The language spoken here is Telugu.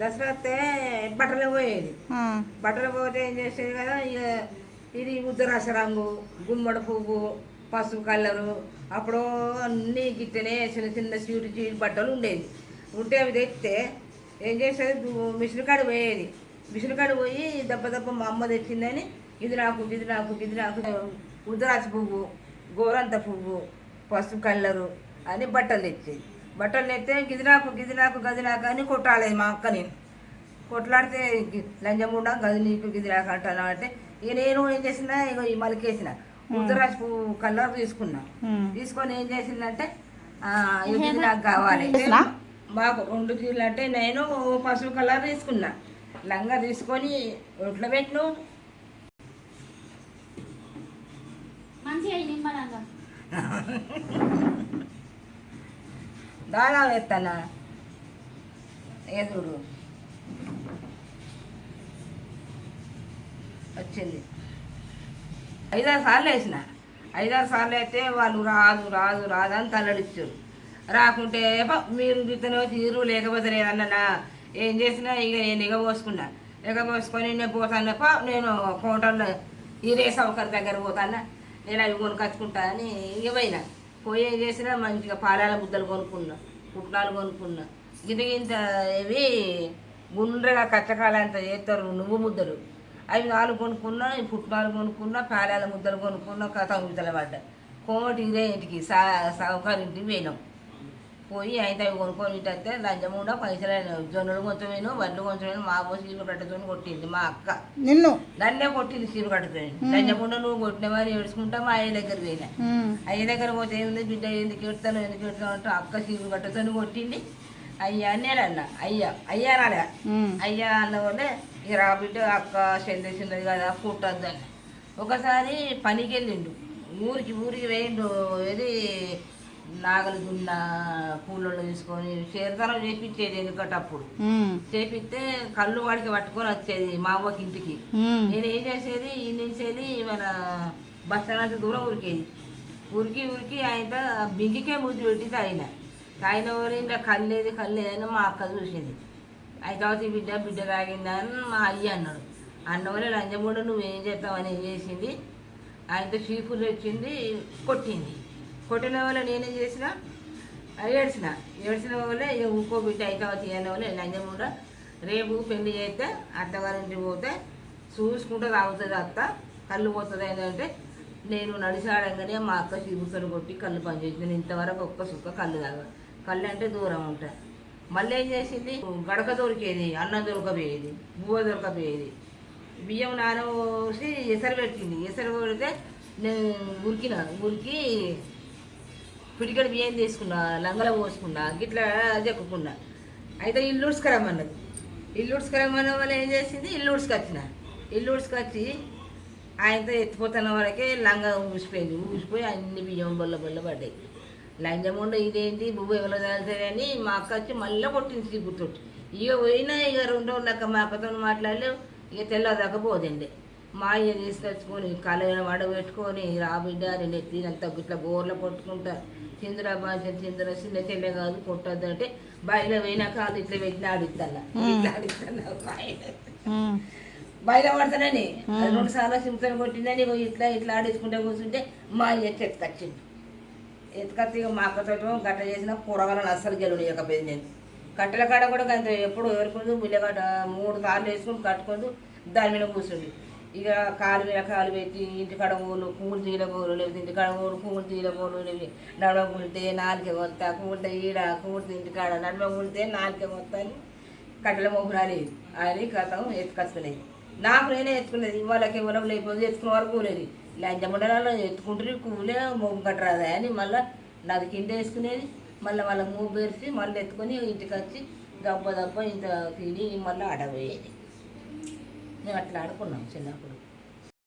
దసరా వస్తే బట్టలు పోయేది. బట్టలు పోతే ఏం చేసేది కదా ఇక ఇది ఉద్దరాస రంగు గుమ్మడి పువ్వు పసుపు కలరు అప్పుడు అన్నీ గిట్టనే చిన్న చిన్న చీటు చీటు బట్టలు ఉండేది. ఉంటే అవి తెస్తే ఏం చేసేది? మిషన్ కాడ పోయేది. మిషన్ కాడ పోయి దెబ్బ దెబ్బ మా అమ్మ తెచ్చిందని ఇది నాకు ఇది నాకు ఇది నాకు ఉద్దరాస పువ్వు గోరంత పువ్వు పసుపు కలరు అని బట్టలు తెచ్చేది. బట్టలు తెస్తే గిది నాకు గిది నాకు గది నాకు అని కొట్టాలేదు మా అక్క నేను కొట్లాడితే లంజముండ గది నీకు గిది నాకు అంటాను అంటే ఇక నేను ఏం చేసిన ఇక ఈ మలికేసిన. ఉత్తరాజు పువ్వు కలర్ తీసుకున్నా. తీసుకొని ఏం చేసిందంటే ఆ, ఇది నాకు కావాలి? మాకు రెండు చీరలు అంటే నేను పసుపు కలర్ తీసుకున్నా. లంగా తీసుకొని ఒట్లో పెట్టిను. మంచిగా అయ్యి నిమ్మలంగా ఎదురు వచ్చింది. ఐదారు సార్లు వేసిన. ఐదారు సార్లు అయితే వాళ్ళు రాదు రాదు రాదు అని తల్లడిచ్చారు రాకుంటే "పో, మీరు ఇతను తీరు లేకపోతే లేదన్నా ఏం చేసినా ఇక నేను ఎగబోసుకున్నా. పోసుకొని నేను పోతాను నేను కోటల్లో ఈరే సౌకర్ దగ్గర పోతాను నేను అవి కొనుకొచ్చుకుంటా అని ఇక పోయినా. పోయి ఏం చేసినా మంచిగా పాలాల ముద్దలు కొనుక్కున్నా పుట్నాలు కొనుక్కున్నా. గింత గింత ఇవి గుండ్రగా కచ్చకాలంత చేస్తారు నువ్వు ముద్దలు. అవి నాలుగు కొనుక్కున్నా పుట్నాలు కొనుక్కున్నా పాలాల ముద్దలు కొనుక్కున్నా కథ ముద్దలు పడ్డా కోమటి ఇదే ఇంటికి సా సౌకర్యం పోయినాం. పోయి అయితే అవి కొనుక్కొని ఇట్టే లంచముండ పైసలు జొన్నలు కొంచెమేను వడ్లు కొంచెమేను మా బోసి చీర కట్టుతో కొట్టింది మా అక్క. నిన్ను? నన్నే కొట్టింది చీర కట్టుకొని. లంచముండ నువ్వు కొట్టినవని ఏడుచుకుంటా మా అయ్య దగ్గర పోయినా. అయ్య దగ్గర పోతే ఏముంది? బిడ్డ ఎందుకు ఎడతాను ఎందుకు ఎడతాను అంటే అక్క చీర కట్టుతో కొట్టింది. అయ్యా అని నేను అన్న. అయ్యా అయ్యా రాలే. అయ్యా అన్న వల్లే ఇక రా బిడ్డ అక్క చెందేసినది కదా కుట్టద్దని. ఒకసారి పనికి వెళ్ళిండు ఊరికి ఊరికి వేయండు. ఏది? నాగలి దున్న కూలలో తీసుకొని చేరతనం చేపించేది ఎందుకంటే అప్పుడు. చేపిస్తే కళ్ళు వాడికి పట్టుకొని వచ్చేది మా అవ్వకి ఇంటికి. నేను ఏం చేసేది? ఈ నుంచేది మన బస్ స్టాండ్ దూరం ఉరికేది ఉరికి ఉరికి ఆయన బింగికే ముద్దు పెట్టి తాగిన. తాగిన వాళ్ళు ఇంకా కళ్ళేది కళ్ళేదని మా అక్క చూసింది. అయితే బిడ్డ బిడ్డ తాగిందా అని మా అయ్య అన్నాడు. అన్న వల్ల లంజమూడ నువ్వేం చేస్తావని ఏం చేసింది? ఆయనతో చీపులు వచ్చింది కొట్టింది. కొట్టిన వల్ల నేనేం చేసిన ఏడ్చిన. ఏడ్చిన వల్ల ఇక బిడ్డ అయితే అన్న వల్ల లంజమూడ రేపు పెళ్ళి చేస్తే అత్తగారింటికి పోతే చూసుకుంటూ తాగుతుంది అత్త కళ్ళు పోతుంది ఏంటంటే నేను నడిచాడంగానే మా అక్క చీపుకొని కొట్టి కళ్ళు పనిచేసింది ఇంతవరకు ఒక్క సుక్క కళ్ళు తాగా. కళ్ళు అంటే దూరం ఉంటా. మళ్ళీ ఏం చేసింది? గడక దొరికేది అన్నం దొరకపోయేది బువ్వ దొరకపోయేది బియ్యం నానబోసి ఎసరు పెట్టింది. ఎసరు పెడితే నేను ఉరికిన ఉరికి పిడికడ బియ్యం తీసుకున్నా లంగల పోసుకున్నా గిట్లా చెక్కుకున్నా అయితే ఇల్లు ఉడుచుకురమ్మన్నది. ఇల్లు ఉడుచుకురమ్మన్న వల్ల ఏం చేసింది? ఇల్లు ఉడుచుకొచ్చిన. ఇల్లు ఉడుచుకొచ్చి ఆయనతో ఎత్తిపోతున్న వరకే లంగా ఊసిపోయింది. ఊసిపోయి అన్ని బియ్యం బొల్ల బొల్ల పడ్డాయి. లంజముండ ఇదేంటి? బువ్వ ఎవరో అని మా అక్క వచ్చి మళ్ళీ కొట్టింది చీపుతోటి ఇక పోయినా ఇక రెండు రోజులక మా అక్కతో మాట్లాడలేవు. ఇక తెల్లదాకా పోదండి. మా అయ్య తీసుకొచ్చుకొని కళ్ళ వడ పెట్టుకొని రా బిడ్డ నేను ఎత్తినంత ఇట్లా బోర్ల కొట్టుకుంటా చిందురా బాగా చిందురా చిన్న చెల్లె కాదు కొట్టద్దు అంటే బయట పోయినా కాదు ఇట్లా పెట్టిన ఆడిస్తాను ఇట్లా ఆడిస్తాను బయట పడతానని రెండు సార్లు సింపుల్ కొట్టిందని ఇట్లా ఇట్లా ఆడేసుకుంటే కూర్చుంటే మా అయ్య ఎత్తుకొచ్చింది ఎత్తుకొచ్చి ఇక మా అక్కతో గట్ట చేసిన కూరగాయలను అస్సలు గెలవనియకపోయింది నేను. కట్టెల కాడ కూడా ఎప్పుడు ఏరుకుందు ముల్లగడ్డ మూడు సార్లు వేసుకుని కట్టుకుంటూ దాని మీద కూర్చుంది. ఇక కాలు మీద కాలు పెట్టి ఇంటి కాడ ఊళ్ళు పువ్వులు తీయలగోలు లేకపోతే ఇంటి కాడ ఊరు పువ్వులు తీయలగోలు లేవి నడవ కుడితే నాలుకే కొత్త కుడితే ఈడ కుడితే ఇంటి కాడ నడవ కుడితే నాలుకే కొత్త అని కట్టెల మోపురాలి అని కథం ఎత్తుకొచ్చుకునేది నాకు నేనే ఎత్తుకునేది వాళ్ళకి ఎవరం లేకపోతే ఎత్తుకునే వరకు కూలేది లంచమండలాల్లో ఎత్తుకుంటారు కూలే మోపు కట్టరాదా అని మళ్ళీ నాది కింద వేసుకునేది మళ్ళీ వాళ్ళ మూపు పెరిచి మళ్ళీ ఎత్తుకొని ఇంటికి వచ్చి దెబ్బ దెబ్బ ఇంత తిని మళ్ళీ ఆడపోయేది మేము అట్లా ఆడుకున్నాం చిన్నప్పుడు